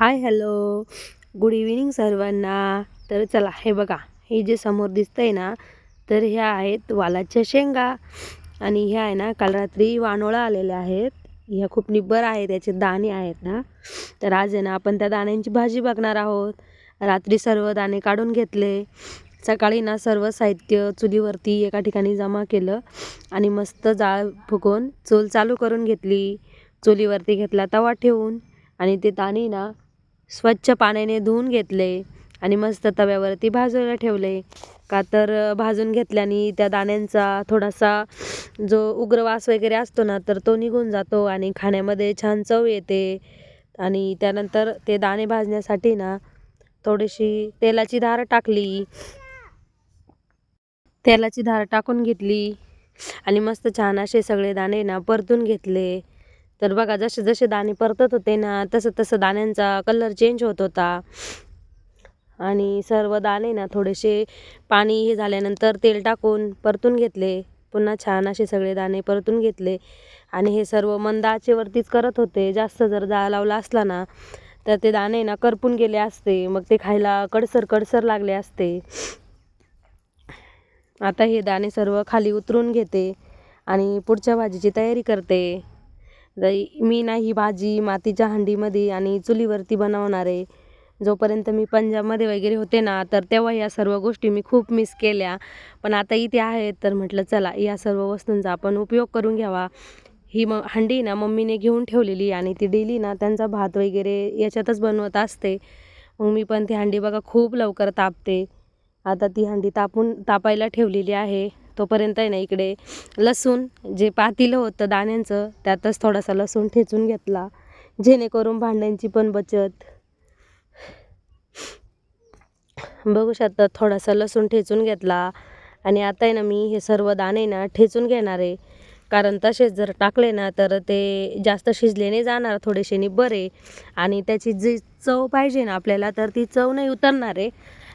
Hi hello. Good evening सर्वांना. तर चला हे बघा हे जे समोर दिसतं आहे ना तर ह्या आहेत वालाच्या शेंगा. आणि ह्या आहे ना काल रात्री वानोळा आलेल्या आहेत. ह्या खूप निब्बर आहेत त्याचे दाणे आहेत ना. तर आज आहे ना आपण त्या दाण्यांची भाजी बघणार आहोत. रात्री सर्व दाणे काढून घेतले. सकाळी ना सर्व साहित्य चुलीवरती एका ठिकाणी जमा केलं. आणि मस्त जाळ फुकून चूल चालू करून घेतली. चुलीवरती घेतला तवा ठेवून. आणि ते दाणे ना स्वच्छ पाण्याने धुवून घेतले आणि मस्त तव्यावरती भाजायला ठेवले. का तर भाजून घेतल्याने त्या दाण्यांचा थोडासा जो उग्र वास वगैरे असतो ना तर तो निघून जातो आणि खाण्यामध्ये छान चव येते. आणि त्यानंतर ते दाणे भाजण्यासाठी ना थोडीशी तेलाची धार टाकली. तेलाची धार टाकून घेतली. आणि मस्त छान असे सगळे दाणे ना परतून घेतले. तर बघा जसे जसे दाणे परतत होते ना तसं तसं दाण्यांचा कलर चेंज होत होता. आणि सर्व दाणे ना थोडेसे पाणी हे झाल्यानंतर तेल टाकून परतून घेतले. पुन्हा छान असे सगळे दाणे परतून घेतले. आणि हे सर्व मंद आचेवरतीच करत होते. जास्त जर जाळ लावला असला ना तर ते दाणे ना करपून गेले असते. मग ते खायला कडसर कडसर लागले असते. आता हे दाणे सर्व खाली उतरून घेते आणि पुढच्या भाजीची तयारी करते. मी ना ही भाजी मातीच्या हंडीमध्ये आणि चुलीवरती बनवणार आहे. जोपर्यंत मी पंजाबमध्ये वगैरे होते ना तर तेव्हा या सर्व गोष्टी मी खूप मिस केल्या. पण आता इथे आहेत तर म्हटलं चला या सर्व वस्तूंचा आपण उपयोग करून घ्यावा. ही म हंडी ना मम्मीने घेऊन ठेवलेली आणि ती डेली ना त्यांचा भात वगैरे याच्यातच बनवत असते. मग मी पण ती हंडी बघा खूप लवकर तापते. आता ती हंडी तापून तापायला ठेवलेली आहे. तोपर्यंत आहे ना इकडे लसूण जे पातेलं होतं दाण्यांचं त्यातच थोडासा लसूण ठेचून घेतला. जेणेकरून भांड्यांची पण बचत. बघू शकता थोडासा लसूण ठेचून घेतला. आणि आता आहे ना मी हे सर्व दाणे ना ठेचून घेणार आहे. कारण तसेच जर टाकले ना तर ते जास्त शिजले नाही जाणार थोडेसे बरे. आणि त्याची जी चव पाहिजे ना आपल्याला तर ती चव नाही उतरणार आहे.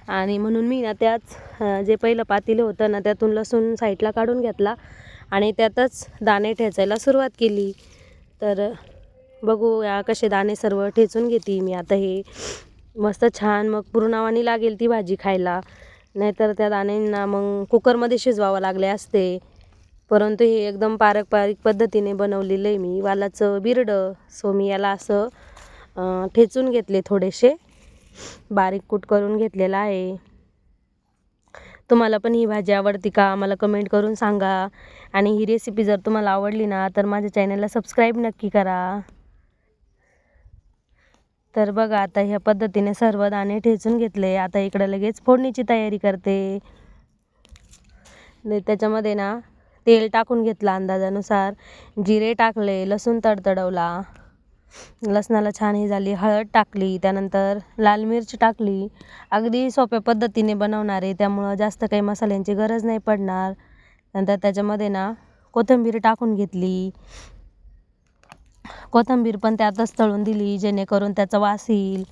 आणि म्हणून मी ना त्याच जे पहिलं पातेलं होतं ना त्यातून लसूण साईडला काढून घेतला आणि त्यातच दाणे ठेचायला सुरुवात केली. तर बघू या कसे दाणे सर्व ठेचून घेते मी. आता हे मस्त छान मग पुरणावानी लागेल ती भाजी खायला. नाहीतर त्या दाण्यांना मग कुकरमध्ये शिजवावं लागले असते. परंतु हे एकदम पारंपरिक पद्धतीने बनवलेलं आहे मी. वालाचं बिरडं सो मी याला असं ठेचून घेतले थोडेसे. बारीक कूट करून घेतलेला आहे. तुम्हाला पण ही भाजी आवडती का? मला कमेंट करून सांगा. आणि ही रेसिपी जर तुम्हाला आवडली ना तर माझ्या चॅनलला सबस्क्राईब नक्की करा. तर बघा आता ह्या पद्धतीने सर्व दाणे ठेचून घेतले. आता इकडं लगेच फोडणीची तयारी करते. त्याच्यामध्ये ना तेल टाकून घेतलं अंदाजानुसार. जिरे टाकले लसूण तडतडवला. लसणाला छान हे झाली हळद टाकली त्यानंतर लाल मिरची टाकली. अगदी सोप्या पद्धतीने बनवणार आहे त्यामुळं जास्त काही मसाल्यांची गरज नाही पडणार. नंतर त्याच्यामध्ये ना कोथिंबीर टाकून घेतली. कोथिंबीर पण त्यातच तळून दिली जेणेकरून त्याचा वास येईल.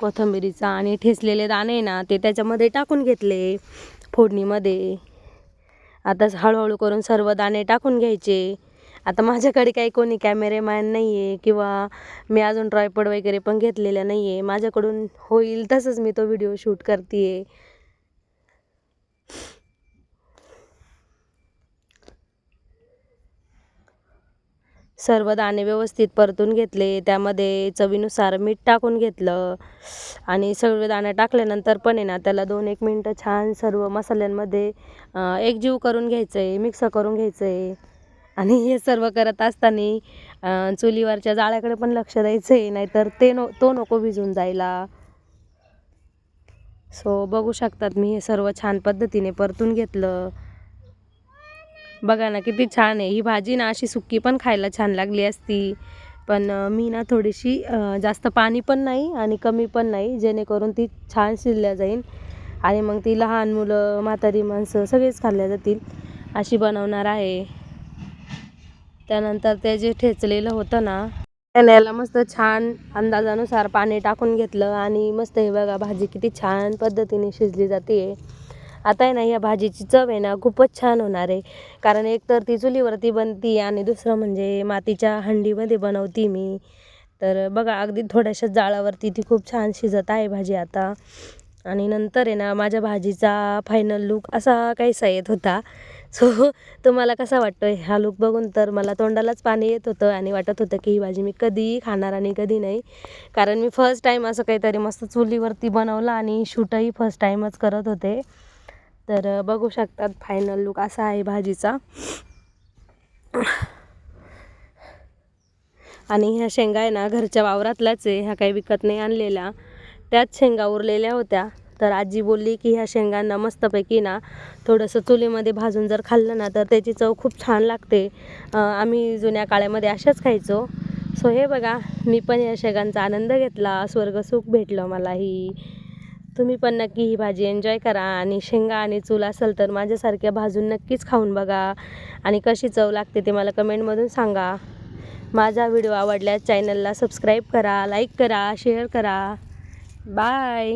कोथिंबिरीचा आणि ठेचलेले दाणे ना ते त्याच्यामध्ये टाकून घेतले फोडणीमध्ये. आता हळूहळू करून सर्व दाणे टाकून घ्यायचे. आता माझ्याकडे काही कोणी कॅमेरेमॅन नाही आहे किंवा मी अजून ट्रायपॉड वगैरे पण घेतलेला नाही आहे माझ्याकडून होईल तसंच मी तो व्हिडिओ शूट करते आहे सर्व दाणे व्यवस्थित परतून घेतले. त्यामध्ये चवीनुसार मीठ टाकून घेतलं. आणि सर्व दाणे टाकल्यानंतर पण आहे ना त्याला दोन एक मिनटं छान सर्व मसाल्यांमध्ये एकजीव करून घ्यायचं आहे मिक्स करून घ्यायचं आहे आणि हे सर्व करत असताना चुलीवरच्या जाळ्याकडे पण लक्ष द्यायचं आहे नाहीतर ते नो तो नको भिजून जायला. सो बघू शकतात मी हे सर्व छान पद्धतीने परतून घेतलं. बघा ना किती छान आहे. ही भाजी ना अशी सुक्की पण खायला छान लागली असती. पण मी ना थोडीशी जास्त पाणी पण नाही आणि कमी पण नाही जेणेकरून ती छान शिजल्या जाईल आणि मग ती लहान मुलं म्हातारी माणसं सगळेच खाल्ल्या जातील. अशी बनवणार आहे. त्यानंतर ते जे ठेचलेलं होतं ना त्याने याला मस्त छान अंदाजानुसार पाणी टाकून घेतलं आणि मस्त हे बघा भाजी किती छान पद्धतीने शिजली जाते. आता आहे ना या भाजीची चव आहे ना खूपच छान होणार आहे. कारण एक तर ती चुलीवरती बनती आणि दुसरं म्हणजे मातीच्या हंडीमध्ये बनवती मी. तर बघा अगदी थोड्याशा जाळावरती ती खूप छान शिजत आहे भाजी आता. आणि नंतर आहे ना माझ्या भाजीचा फायनल लूक असा काहीसा येत होता. सो तुम्हाला कसा वाटतो हा लूक बघून तर मला तोंडालाच पाणी येत होतं आणि वाटत होतं की ही भाजी मी कधीही खाणार आणि कधी नाही. कारण मी फर्स्ट टाईम असं काहीतरी मस्त चुलीवरती बनवलं आणि शूटही फर्स्ट टाईमच करत होते. तर बघू शकतात फायनल लुक असा आहे भाजीचा. आणि ह्या शेंगा आहे ना घरच्या वावरातल्याच आहे. ह्या काही विकत नाही आणलेल्या. त्याच शेंगा उरलेल्या होत्या. तर आजी बोलली की ह्या शेंगांना मस्तपैकी ना थोडंसं चुलीमध्ये भाजून जर खाल्लं ना तर त्याची चव खूप छान लागते. आम्ही जुन्या काळामध्ये अशाच खायचो. सो हे बघा मी पण या शेंगांचा आनंद घेतला. स्वर्गसुख भेटलं मलाही. तुम्ही पण नक्की ही भाजी एन्जॉय करा आणि शेंगा आणि चूल असेल तर माझ्यासारख्या भाजून नक्कीच खाऊन बघा. आणि कशी चव लागते ते मला कमेंटमधून सांगा. माझा व्हिडिओ आवडल्यास चॅनलला सबस्क्राईब करा लाईक करा शेअर करा. बाय